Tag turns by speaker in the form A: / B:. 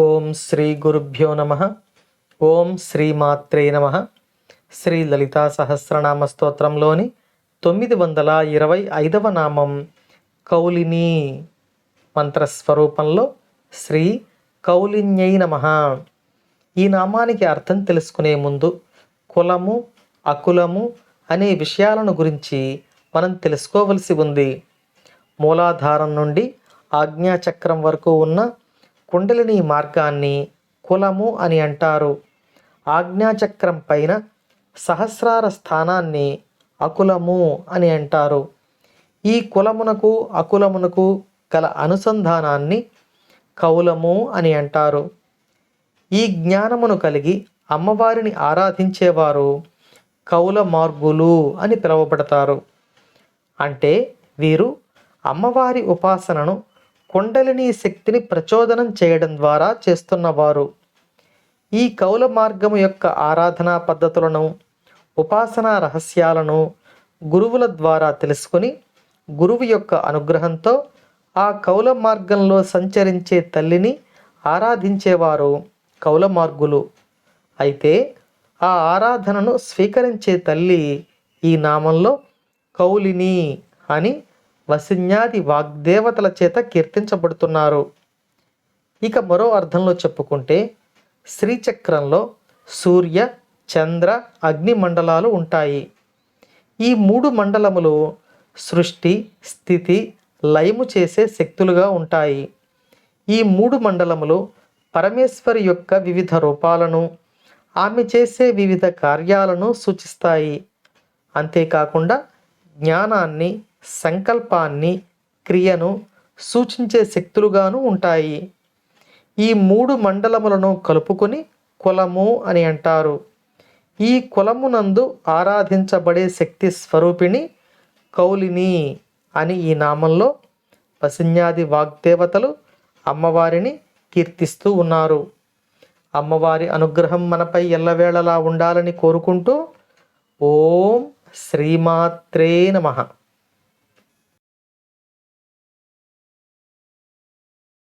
A: ఓం శ్రీ గురుభ్యో నమ. ఓం శ్రీమాత్రే నమ. శ్రీ లలితా సహస్రనామ స్తోత్రంలోని తొమ్మిది వందల ఇరవై ఐదవ నామం కౌలిని మంత్రస్వరూపంలో శ్రీ కౌలిన్యై నమ. ఈ నామానికి అర్థం తెలుసుకునే ముందు కులము అకులము అనే విషయాలను గురించి మనం తెలుసుకోవలసి ఉంది. మూలాధారం నుండి ఆజ్ఞాచక్రం వరకు ఉన్న కుండలిని మార్గాన్ని కులము అని అంటారు. ఆజ్ఞాచక్రం పైన సహస్రార స్థానాన్ని అకులము అని అంటారు. ఈ కులమునకు అకులమునకు గల అనుసంధానాన్ని కౌలము అని అంటారు. ఈ జ్ఞానమును కలిగి అమ్మవారిని ఆరాధించేవారు కౌల మార్గులు అని పిలువబడతారు. అంటే వీరు అమ్మవారి ఉపాసనను కుండలిని శక్తిని ప్రచోదనం చేయడం ద్వారా చేస్తున్నవారు. ఈ కౌల మార్గము యొక్క ఆరాధనా పద్ధతులను ఉపాసనా రహస్యాలను గురువుల ద్వారా తెలుసుకుని గురువు యొక్క అనుగ్రహంతో ఆ కౌల మార్గంలో సంచరించే తల్లిని ఆరాధించేవారు కౌల మార్గులు. అయితే ఆ ఆరాధనను స్వీకరించే తల్లి ఈ నామంలో కౌలిని అని వసిన్యాది వాగ్దేవతల చేత కీర్తించబడుతున్నారు. ఇక మరో అర్థంలో చెప్పుకుంటే శ్రీచక్రంలో సూర్య చంద్ర అగ్ని మండలాలు ఉంటాయి. ఈ మూడు మండలములు సృష్టి స్థితి లయము చేసే శక్తులుగా ఉంటాయి. ఈ మూడు మండలములు పరమేశ్వరి యొక్క వివిధ రూపాలను ఆమె చేసే వివిధ కార్యాలను సూచిస్తాయి. అంతేకాకుండా జ్ఞానాన్ని సంకల్పాన్ని క్రియను సూచించే శక్తులుగాను ఉంటాయి. ఈ మూడు మండలములను కలుపుకొని కులము అని అంటారు. ఈ కులమునందు ఆరాధించబడే శక్తి స్వరూపిణి కౌలిని అని ఈ నామంలో పసిన్యాది వాగ్దేవతలు అమ్మవారిని కీర్తిస్తూ ఉన్నారు. అమ్మవారి అనుగ్రహం మనపై ఎల్లవేళలా ఉండాలని కోరుకుంటూ ఓం శ్రీమాత్రే నమః.